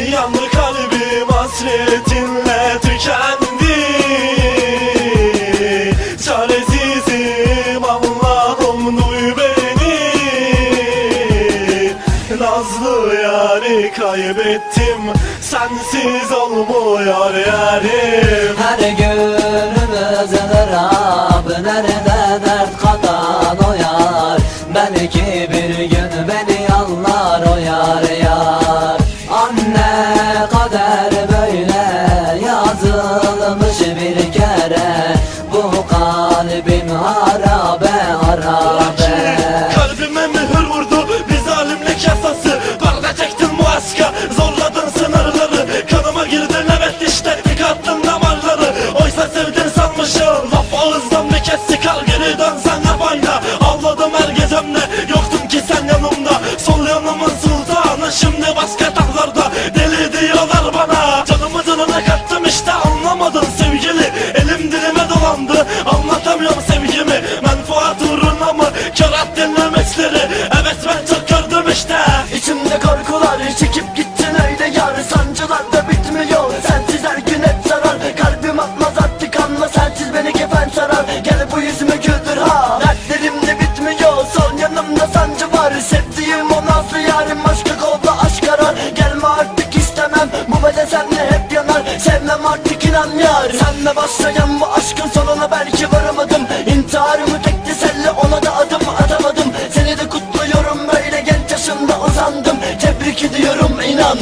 Yandı kalbim hasretinle tükendi. Çaresizim Allah'ım duy beni. Nazlı yari kaybettim Sensiz olmuyor yarim. Her günümüz ızdırap Nerede dert katan o yar. Belki bir gün beni anla sensiz beni kefen sarar. Gel bu yüzümü güldür ha. Dertlerim de bitmiyor? Son yanımda sancı var. Sevdiğim o nazlı yarim aşkı kolda aşk arar. Gelme artık istemem. Bu beden senle hep yanar. Sevmem artık inan yar. Senle başlayan bu aşkın sonuna belki varamadım. İntiharımı tek teselli ona da adım atamadım. Seni de kutluyorum. Böyle genç yaşımda uzandım. Tebrik ediyorum. İnan